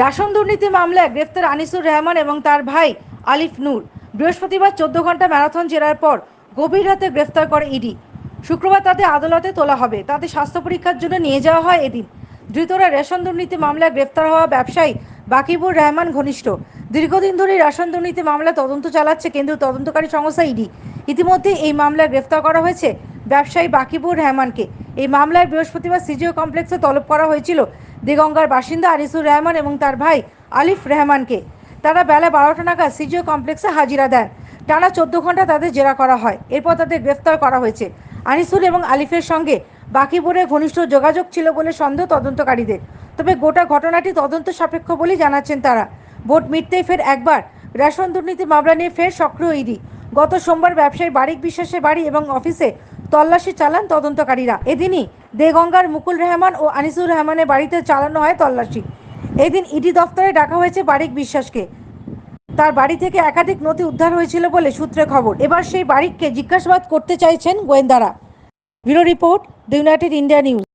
Ration দুর্নীতি মামলায় গ্রেফতার আনিসুর রহমান এবং তার ভাই আলিফ নূর। বৃহস্পতিবার চোদ্দ ঘণ্টা ম্যারাথন জেরার পর গভীর রাতে গ্রেফতার করে ইডি। শুক্রবার তাদের আদালতে তোলা হবে। তাদের স্বাস্থ্য পরীক্ষার জন্য নিয়ে যাওয়া হয় এদিন। ধৃতরা রেশন দুর্নীতি মামলায় গ্রেফতার হওয়া ব্যবসায়ী বাকিবুর রহমান ঘনিষ্ঠ। দীর্ঘদিন ধরে রেশন দুর্নীতি মামলা তদন্ত চালাচ্ছে কেন্দ্রীয় তদন্তকারী সংস্থা ইডি। ইতিমধ্যে এই মামলায় গ্রেফতার করা হয়েছে ব্যবসায়ী বাকিবুর রহমানকে। এই মামলায় বৃহস্পতিবার সিজিও কমপ্লেক্সে তলব করা হয়েছিল দিগঙ্গার বাসিন্দা আনিসুর রহমান এবং তার ভাই আলিফ রহমানকে। তারা বেলা বারোটা নাগাদ সিজিও কমপ্লেক্সে হাজিরা দেন। টানা চোদ্দ ঘণ্টা তাদের জেরা করা হয়। এরপর তাদের গ্রেফতার করা হয়েছে। আনিসুর এবং আলিফের সঙ্গে বাকিপুরের ঘনিষ্ঠ যোগাযোগ ছিল বলে সন্দেহ তদন্তকারীদের। তবে গোটা ঘটনাটি তদন্ত সাপেক্ষ বলেই জানাচ্ছেন তারা। ভোট মিটতেই ফের একবার রেশন দুর্নীতি মামলা নিয়ে ফের সক্রিয় ইডি। গত সোমবার ব্যবসায়ী বারিক বিশ্বাসের বাড়ি এবং অফিসে তল্লাশি চালান তদন্তকারীরা। এদিনই দেগঙ্গার মুকুল রহমান ও আনিসুর রহমানের বাড়িতে চালানো হয় তল্লাশি। এদিন ইডি দফতরে ডাকা হয়েছে বারিক বিশ্বাসকে। তার বাড়ি থেকে একাধিক নথি উদ্ধার হয়েছিল বলে সূত্রে খবর। এবার সেই বারিককে জিজ্ঞাসাবাদ করতে চাইছেন গোয়েন্দারা। Bureau report the United India news.